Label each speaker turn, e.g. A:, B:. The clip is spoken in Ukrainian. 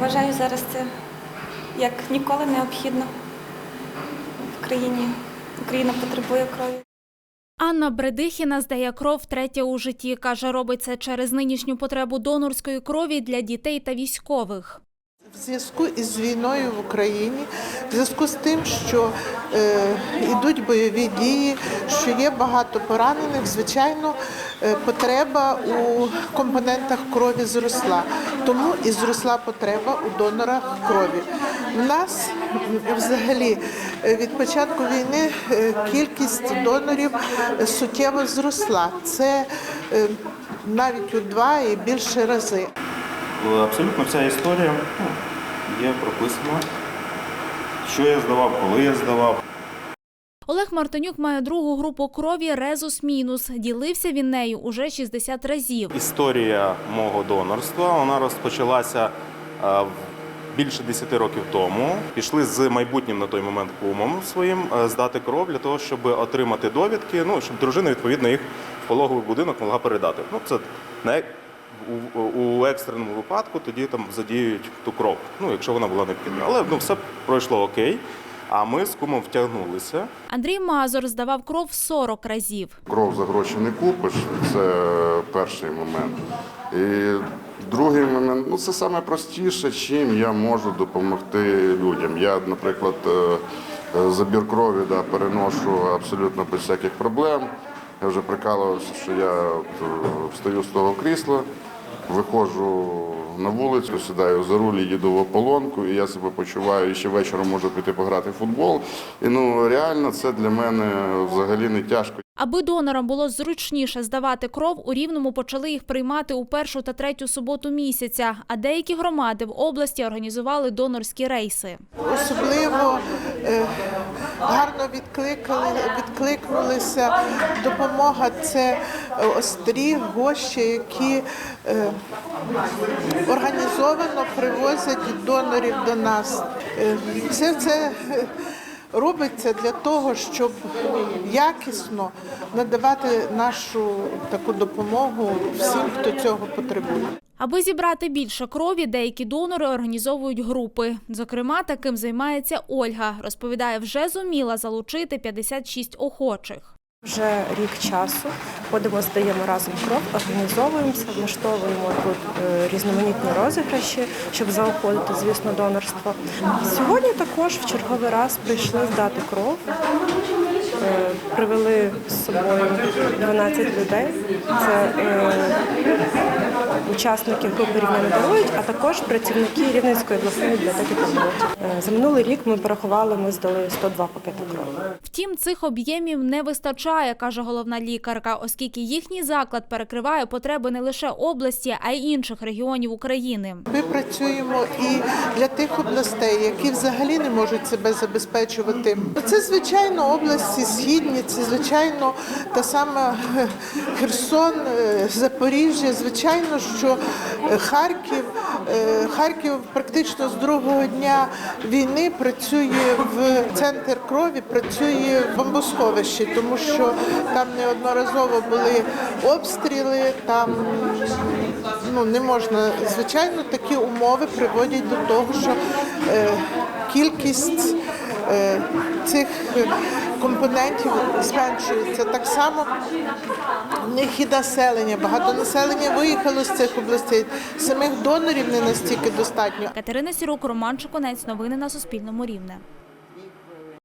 A: Вважаю, зараз це як ніколи необхідно в країні. Україна потребує крові.
B: Анна Бредихіна здає кров третє у житті. Каже, робить це через нинішню потребу донорської крові для дітей та військових.
C: В зв'язку із війною в Україні, в зв'язку з тим, що е, йдуть бойові дії, що є багато поранених, звичайно, е, потреба у компонентах крові зросла. Тому і зросла потреба у донорах крові. У нас взагалі е, від початку війни е, кількість донорів суттєво зросла. Це е, навіть у два і більше рази.
D: Абсолютно вся історія ну, є прописана, що я здавав, коли я здавав.
B: Олег Мартинюк має другу групу крові Резус Мінус. Ділився він нею уже 60 разів.
D: Історія мого донорства вона розпочалася е, більше 10 років тому. Пішли з майбутнім на той момент кумом своїм е, здати кров для того, щоб отримати довідки, ну щоб дружина відповідно їх в пологовий будинок могла передати. Ну це не у, у екстреному випадку тоді там задіють ту кров, ну якщо вона була необхідна. Але ну все пройшло окей. А ми з кумом втягнулися.
B: Андрій Мазур здавав кров 40 разів.
E: Кров за гроші не купиш, це перший момент. І другий момент ну це саме простіше, чим я можу допомогти людям. Я, наприклад, е, е, забір крові да, переношу абсолютно без всяких проблем. Я вже прикалувався, що я е, встаю з того крісла, виходжу на вулицю, сідаю за руль, їду в ополонку, і я себе почуваю, і ще вечором можу піти пограти в футбол. І ну реально це для мене взагалі не тяжко.
B: Аби донорам було зручніше здавати кров, у Рівному почали їх приймати у першу та третю суботу місяця, а деякі громади в області організували донорські рейси.
C: Особливо е, гарно відкликали, відкликнулися. Допомога це е, острі гощі, які е, організовано привозять донорів до нас. Е, Все це е, робиться для того, щоб якісно надавати нашу таку допомогу всім, хто цього потребує.
B: Аби зібрати більше крові, деякі донори організовують групи. Зокрема, таким займається Ольга. Розповідає, вже зуміла залучити 56 охочих.
F: Вже рік часу ходимо, здаємо разом кров, організовуємося, влаштовуємо тут е, різноманітні розіграші, щоб заохотити, звісно, донорство. Сьогодні також в черговий раз прийшли здати кров. Е, Привели з собою 12 людей. Це учасники групи «Рівне не дарують, а також працівники Рівненської обласної бібліотеки пам'яті. Е, За минулий рік ми порахували, ми здали 102 пакети крові.
B: Втім, цих об'ємів не вистачає, каже головна лікарка, оскільки їхній заклад перекриває потреби не лише області, а й інших регіонів України.
C: Ми працюємо і для тих областей, які взагалі не можуть себе забезпечувати. Це звичайно області східні, це звичайно та сама Херсон, е, Запоріжжя. Звичайно, що е, Харків, е, Харків практично з другого дня війни працює в центр крові, працює в бомбосховищі, тому що там неодноразово були обстріли, там ну не можна. Звичайно, такі умови приводять до того, що е, кількість е, цих е, компонентів зменшується. Так само в них і населення. Багато населення виїхало з цих областей. Самих донорів не настільки достатньо.
B: Катерина Сірук, Роман Чуконець. Новини на Суспільному рівне.